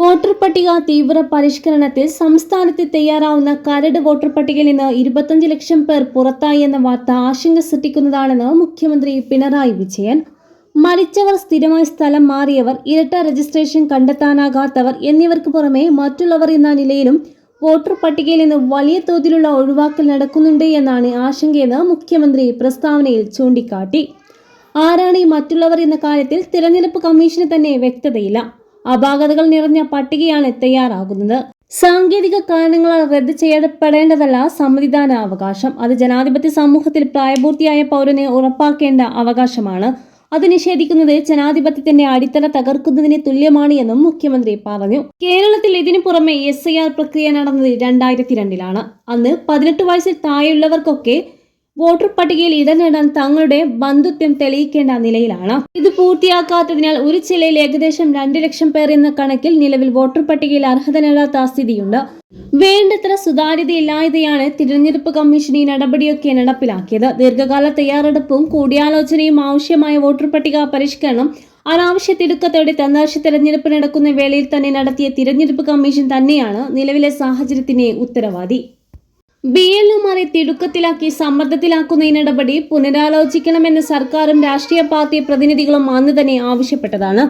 Voter പട്ടിക തീവ്ര പരിഷ്കരണത്തിൽ സംസ്ഥാനത്ത് തയ്യാറാവുന്ന കരട് വോട്ടർ പട്ടികയിൽ നിന്ന് ഇരുപത്തഞ്ച് ലക്ഷം പേർ പുറത്തായി എന്ന വാർത്ത ആശങ്ക സൃഷ്ടിക്കുന്നതാണെന്ന് മുഖ്യമന്ത്രി പിണറായി വിജയൻ. മരിച്ചവർ സ്ഥിരമായ സ്ഥലം മാറിയവർ ഇരട്ട രജിസ്ട്രേഷൻ കണ്ടെത്താനാകാത്തവർ എന്നിവർക്ക് പുറമെ മറ്റുള്ളവർ എന്ന നിലയിലും വോട്ടർ പട്ടികയിൽ നിന്ന് വലിയ തോതിലുള്ള ഒഴിവാക്കൽ നടക്കുന്നുണ്ട് എന്നാണ് ആശങ്കയെന്ന് മുഖ്യമന്ത്രി പ്രസ്താവനയിൽ ചൂണ്ടിക്കാട്ടി. ആരാണ് ഈ മറ്റുള്ളവർ എന്ന കാര്യത്തിൽ തിരഞ്ഞെടുപ്പ് കമ്മീഷന് തന്നെ വ്യക്തതയില്ല. അപാകതകൾ നിറഞ്ഞ പട്ടികയാണ് തയ്യാറാകുന്നത്. സാങ്കേതിക കാരണങ്ങളാൽ റദ്ദ് ചെയ്യപ്പെടേണ്ടതല്ല സമ്മതിദാന അവകാശം. അത് ജനാധിപത്യ സമൂഹത്തിൽ പ്രായപൂർത്തിയായ പൗരനെ ഉറപ്പാക്കേണ്ട അവകാശമാണ്. അത് നിഷേധിക്കുന്നത് ജനാധിപത്യത്തിന്റെ അടിത്തറ തകർക്കുന്നതിന് തുല്യമാണ് എന്നും മുഖ്യമന്ത്രി പറഞ്ഞു. കേരളത്തിൽ ഇതിനു പുറമെ എസ് ഐ ആർ പ്രക്രിയ നടന്നത് രണ്ടായിരത്തി രണ്ടിലാണ്. അന്ന് പതിനെട്ട് വയസ്സിൽ താഴെയുള്ളവർക്കൊക്കെ വോട്ടർ പട്ടികയിൽ ഇടം നേടാൻ തങ്ങളുടെ ബന്ധുത്വം തെളിയിക്കേണ്ട നിലയിലാണ്. ഇത് പൂർത്തിയാക്കാത്തതിനാൽ ഒരു ജില്ലയിൽ ഏകദേശം രണ്ട് ലക്ഷം പേർ എന്ന കണക്കിൽ നിലവിൽ വോട്ടർ പട്ടികയിൽ അർഹത നേടാത്ത സ്ഥിതിയുണ്ട്. വേണ്ടത്ര സുതാര്യതയില്ലായതെയാണ് തിരഞ്ഞെടുപ്പ് കമ്മീഷൻ ഈ നടപടിയൊക്കെ നടപ്പിലാക്കിയത്. ദീർഘകാല തയ്യാറെടുപ്പും കൂടിയാലോചനയും ആവശ്യമായ വോട്ടർ പട്ടിക പരിഷ്കരണം അനാവശ്യ തിടുക്കത്തോടെ തദ്ദേശ തെരഞ്ഞെടുപ്പ് നടക്കുന്ന വേളയിൽ തന്നെ നടത്തിയ തിരഞ്ഞെടുപ്പ് കമ്മീഷൻ തന്നെയാണ് നിലവിലെ സാഹചര്യത്തിന് ഉത്തരവാദി. ബി എൽ ഒമാരെ തിടുക്കത്തിലാക്കി സമ്മർദ്ദത്തിലാക്കുന്ന ഈ നടപടി പുനരാലോചിക്കണമെന്ന് സർക്കാരും രാഷ്ട്രീയ പാർട്ടി പ്രതിനിധികളും അന്ന് തന്നെ ആവശ്യപ്പെട്ടതാണ്.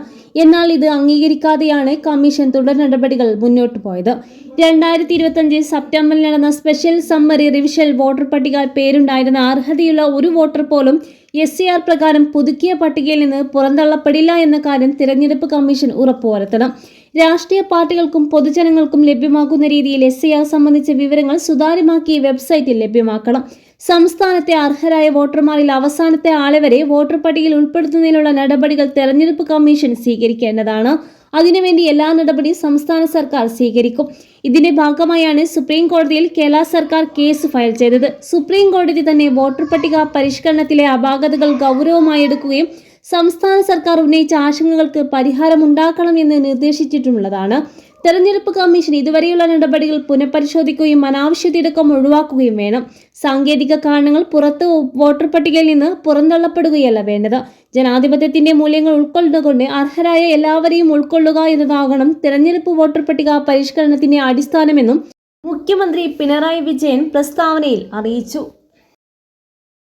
എന്നാൽ ഇത് അംഗീകരിക്കാതെയാണ് കമ്മീഷൻ തുടർ നടപടികൾ മുന്നോട്ട് പോയത്. രണ്ടായിരത്തി ഇരുപത്തഞ്ച് സെപ്റ്റംബറിൽ നടന്ന സ്പെഷ്യൽ സമ്മറി റിവിഷൻ വോട്ടർ പട്ടിക പേരുണ്ടായിരുന്ന അർഹതയുള്ള ഒരു വോട്ടർ പോലും എസ് സി ആർ പ്രകാരം പുതുക്കിയ പട്ടികയിൽ നിന്ന് പുറന്തള്ളപ്പെടില്ല എന്ന കാര്യം തിരഞ്ഞെടുപ്പ് കമ്മീഷൻ ഉറപ്പുവരുത്തണം. രാഷ്ട്രീയ പാർട്ടികൾക്കും പൊതുജനങ്ങൾക്കും ലഭ്യമാക്കുന്ന രീതിയിൽ എസ് ഐ സംബന്ധിച്ച വിവരങ്ങൾ സുതാര്യമാക്കി വെബ്സൈറ്റിൽ ലഭ്യമാക്കണം. സംസ്ഥാനത്തെ അർഹരായ വോട്ടർമാരിൽ അവസാനത്തെ ആളെ വരെ വോട്ടർ പട്ടികയിൽ ഉൾപ്പെടുത്തുന്നതിനുള്ള നടപടികൾ തെരഞ്ഞെടുപ്പ് കമ്മീഷൻ സ്വീകരിക്കേണ്ടതാണ്. അതിനുവേണ്ടി എല്ലാ നടപടിയും സംസ്ഥാന സർക്കാർ സ്വീകരിക്കും. ഇതിന്റെ ഭാഗമായാണ് സുപ്രീം കോടതിയിൽ കേരള സർക്കാർ കേസ് ഫയൽ ചെയ്തത്. സുപ്രീം കോടതി തന്നെ വോട്ടർ പട്ടിക പരിഷ്കരണത്തിലെ അപാകതകൾ ഗൗരവമായി എടുക്കുകയും സംസ്ഥാന സർക്കാർ ഉന്നയിച്ച ആശങ്കകൾക്ക് പരിഹാരമുണ്ടാക്കണമെന്ന് നിർദ്ദേശിച്ചിട്ടുള്ളതാണ് തെരഞ്ഞെടുപ്പ് കമ്മീഷൻ ഇതുവരെയുള്ള നടപടികൾ പുനഃപരിശോധിക്കുകയും അനാവശ്യ തിടക്കം ഒഴിവാക്കുകയും വേണം. സാങ്കേതിക കാരണങ്ങൾ പുറത്ത് വോട്ടർ പട്ടികയിൽ നിന്ന് പുറന്തള്ളപ്പെടുകയല്ല വേണ്ടത്. ജനാധിപത്യത്തിന്റെ മൂല്യങ്ങൾ ഉൾക്കൊള്ളുകൊണ്ട് അർഹരായ എല്ലാവരെയും ഉൾക്കൊള്ളുക എന്നതാകണം തെരഞ്ഞെടുപ്പ് വോട്ടർ പട്ടിക പരിഷ്കരണത്തിന്റെ അടിസ്ഥാനമെന്നും മുഖ്യമന്ത്രി പിണറായി വിജയൻ പ്രസ്താവനയിൽ അറിയിച്ചു.